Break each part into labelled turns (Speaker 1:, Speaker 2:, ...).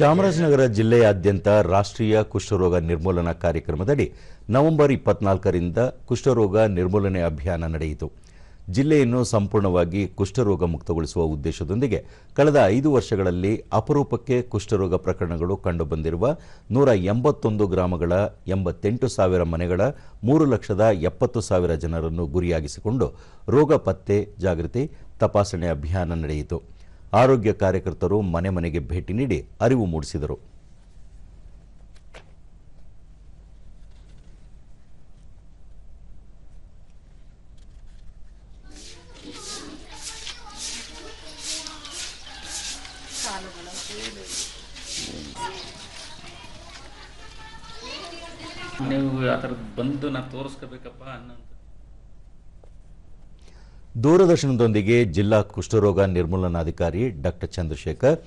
Speaker 1: ಚಾಮರಾಜನಗರ ಜಿಲ್ಲೆಯಾದ್ಯಂತ ರಾಷ್ಟ್ರೀಯ ಕುಷ್ಠರೋಗ ನಿರ್ಮೂಲನಾ ಕಾರ್ಯಕ್ರಮದಡಿ ನವೆಂಬರ್ ಇಪ್ಪತ್ನಾಲ್ಕರಿಂದ ಕುಷ್ಠರೋಗ ನಿರ್ಮೂಲನೆ ಅಭಿಯಾನ ನಡೆಯಿತು. ಜಿಲ್ಲೆಯನ್ನು ಸಂಪೂರ್ಣವಾಗಿ ಕುಷ್ಠರೋಗ ಮುಕ್ತಗೊಳಿಸುವ ಉದ್ದೇಶದೊಂದಿಗೆ ಕಳೆದ ಐದು ವರ್ಷಗಳಲ್ಲಿ ಅಪರೂಪಕ್ಕೆ ಕುಷ್ಠರೋಗ ಪ್ರಕರಣಗಳು ಕಂಡುಬಂದಿರುವ ನೂರ ಎಂಬತ್ತೊಂದು ಗ್ರಾಮಗಳ ಎಂಬತ್ತೆಂಟು ಸಾವಿರ ಮನೆಗಳ ಮೂರು ಲಕ್ಷದ ಎಪ್ಪತ್ತು ಸಾವಿರ ಜನರನ್ನು ಗುರಿಯಾಗಿಸಿಕೊಂಡು ರೋಗ ಪತ್ತೆ ಜಾಗೃತಿ ತಪಾಸಣೆ ಅಭಿಯಾನ ನಡೆಯಿತು. ಆರೋಗ್ಯ ಕಾರ್ಯಕರ್ತರು ಮನೆ ಮನೆಗೆ ಭೇಟಿ ನೀಡಿ ಅರಿವು ಮೂಡಿಸಿದರು.
Speaker 2: ನೀವು ಆ ಥರದ್ದು ಬಂದು ನಾನು ತೋರಿಸ್ಕೋಬೇಕಪ್ಪ ಅನ್ನೋಂಥ
Speaker 1: ದೂರದರ್ಶನದೊಂದಿಗೆ ಜಿಲ್ಲಾ ಕುಷ್ಠರೋಗ ನಿರ್ಮೂಲನಾಧಿಕಾರಿ ಡಾಕ್ಟರ್ ಚಂದ್ರಶೇಖರ್,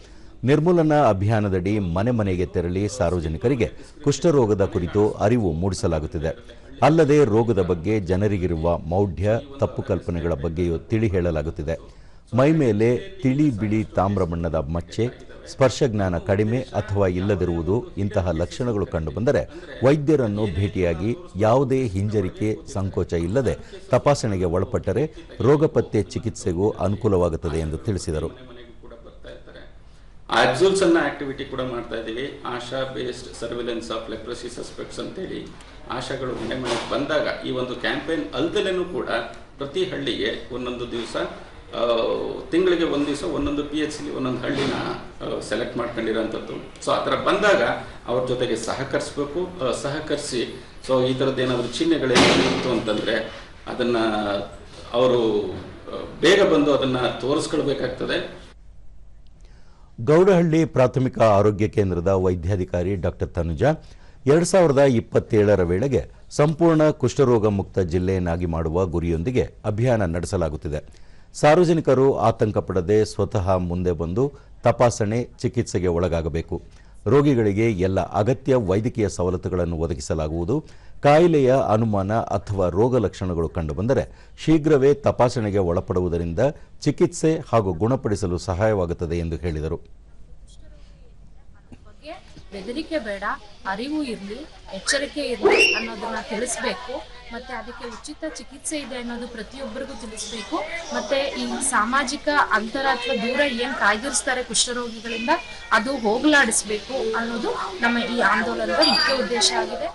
Speaker 1: ನಿರ್ಮೂಲನಾ ಅಭಿಯಾನದಡಿ ಮನೆ ಮನೆಗೆ ತೆರಳಿ ಸಾರ್ವಜನಿಕರಿಗೆ ಕುಷ್ಠರೋಗದ ಕುರಿತು ಅರಿವು ಮೂಡಿಸಲಾಗುತ್ತಿದೆ. ಅಲ್ಲದೆ ರೋಗದ ಬಗ್ಗೆ ಜನರಿಗಿರುವ ಮೌಢ್ಯ, ತಪ್ಪು ಕಲ್ಪನೆಗಳ ಬಗ್ಗೆಯೂ ತಿಳಿ ಹೇಳಲಾಗುತ್ತಿದೆ. ಮೈ ಮೇಲೆ ತಿಳಿ ಬಿಳಿ ತಾಮ್ರ ಬಣ್ಣದ ಮಚ್ಚೆ ಸ್ಪರ್ಶಜ್ಞಾನ ಕಡಿಮೆ ಅಥವಾ ಇಲ್ಲದಿರುವುದು ಇಂತಹ ಲಕ್ಷಣಗಳು ಕಂಡುಬಂದರೆ ವೈದ್ಯರನ್ನು ಭೇಟಿಯಾಗಿ ಯಾವುದೇ ಹಿಂಜರಿಕೆ, ಸಂಕೋಚ ಇಲ್ಲದೆ ತಪಾಸಣೆಗೆ ಒಳಪಟ್ಟರೆ ರೋಗ ಪತ್ತೆ ಚಿಕಿತ್ಸೆಗೂ ಅನುಕೂಲವಾಗುತ್ತದೆ ಎಂದು ತಿಳಿಸಿದರು.
Speaker 2: ಅನ್ನ ಆಕ್ಟಿವಿಟಿ ಕೂಡ ಮಾಡ್ತಾ ಇದ್ದೀವಿ. ASHA based surveillance of leprosy suspects ಅಂತೇಳಿ ಆಶಾಗಳು ಮನೆ ಮನೆಗೆ ಬಂದಾಗ ಈ ಒಂದು ಕ್ಯಾಂಪೇನ್ ಅಲ್ದಲೇನೂ ಕೂಡ ಪ್ರತಿ ಹಳ್ಳಿಗೆ ಒಂದೊಂದು ದಿವಸ ತಿಂಗಳಿಗೆ ಒಂದು ದಿವಸ ಒಂದೊಂದು ಪಿ ಎಚ್ ಸಿ ಒಂದೊಂದು ಹಳ್ಳಿನ ಸೆಲೆಕ್ಟ್ ಮಾಡ್ಕೊಂಡಿರೋಂಥದ್ದು. ಸೊ ಆ ಥರ ಬಂದಾಗ ಅವ್ರ ಜೊತೆಗೆ ಸಹಕರಿಸ್ಬೇಕು. ಸಹಕರಿಸಿ ಸೊ ಈ ಥರದ್ದು ಏನಾದರೂ ಚಿಹ್ನೆಗಳೇನಿತ್ತು ಇತ್ತು ಅಂತಂದರೆ ಅದನ್ನು ಅವರು ಬೇಗ ಬಂದು ಅದನ್ನು ತೋರಿಸ್ಕೊಳ್ಬೇಕಾಗ್ತದೆ.
Speaker 1: ಗೌಡಹಳ್ಳಿ ಪ್ರಾಥಮಿಕ ಆರೋಗ್ಯ ಕೇಂದ್ರದ ವೈದ್ಯಾಧಿಕಾರಿ ಡಾಕ್ಟರ್ ತನುಜ, ಎರಡು ಸಾವಿರದ ಇಪ್ಪತ್ತೇಳರ ವೇಳೆಗೆ ಸಂಪೂರ್ಣ ಕುಷ್ಠರೋಗ ಮುಕ್ತ ಜಿಲ್ಲೆಯನ್ನಾಗಿ ಮಾಡುವ ಗುರಿಯೊಂದಿಗೆ ಅಭಿಯಾನ ನಡೆಸಲಾಗುತ್ತಿದೆ. ಸಾರ್ವಜನಿಕರು ಆತಂಕ ಪಡದೆ ಸ್ವತಃ ಮುಂದೆ ಬಂದು ತಪಾಸಣೆ, ಚಿಕಿತ್ಸೆಗೆ ಒಳಗಾಗಬೇಕು. ರೋಗಿಗಳಿಗೆ ಎಲ್ಲ ಅಗತ್ಯ ವೈದ್ಯಕೀಯ ಸವಲತ್ತುಗಳನ್ನು ಒದಗಿಸಲಾಗುವುದು. ಕಾಯಿಲೆಯ ಅನುಮಾನ ಅಥವಾ ರೋಗ ಲಕ್ಷಣಗಳು ಕಂಡುಬಂದರೆ ಶೀಘ್ರವೇ ತಪಾಸಣೆಗೆ ಒಳಪಡುವುದರಿಂದ ಚಿಕಿತ್ಸೆ ಹಾಗೂ ಗುಣಪಡಿಸಲು ಸಹಾಯವಾಗುತ್ತದೆ ಎಂದು ಹೇಳಿದರು.
Speaker 3: ಬೆದರಿಕೆ ಬೇಡ, ಅರಿವು ಇರಲಿ, ಎಚ್ಚರಿಕೆ ಇರಲಿ ಅನ್ನೋದನ್ನ ತಿಳಿಸ್ಬೇಕು. ಮತ್ತೆ ಅದಕ್ಕೆ ಉಚಿತ ಚಿಕಿತ್ಸೆ ಇದೆ ಅನ್ನೋದು ಪ್ರತಿಯೊಬ್ಬರಿಗೂ ತಿಳಿಸ್ಬೇಕು. ಮತ್ತೆ ಈ ಸಾಮಾಜಿಕ ಅಂತರ ಅಥವಾ ದೂರ ಏನ್ ಕಾಯ್ದಿರಿಸ್ತಾರೆ ಕುಷ್ಠರೋಗಿಗಳಿಂದ ಅದು ಹೋಗಲಾಡಿಸ್ಬೇಕು ಅನ್ನೋದು ನಮ್ಮ ಈ ಆಂದೋಲನದ ಮುಖ್ಯ ಉದ್ದೇಶ ಆಗಿದೆ.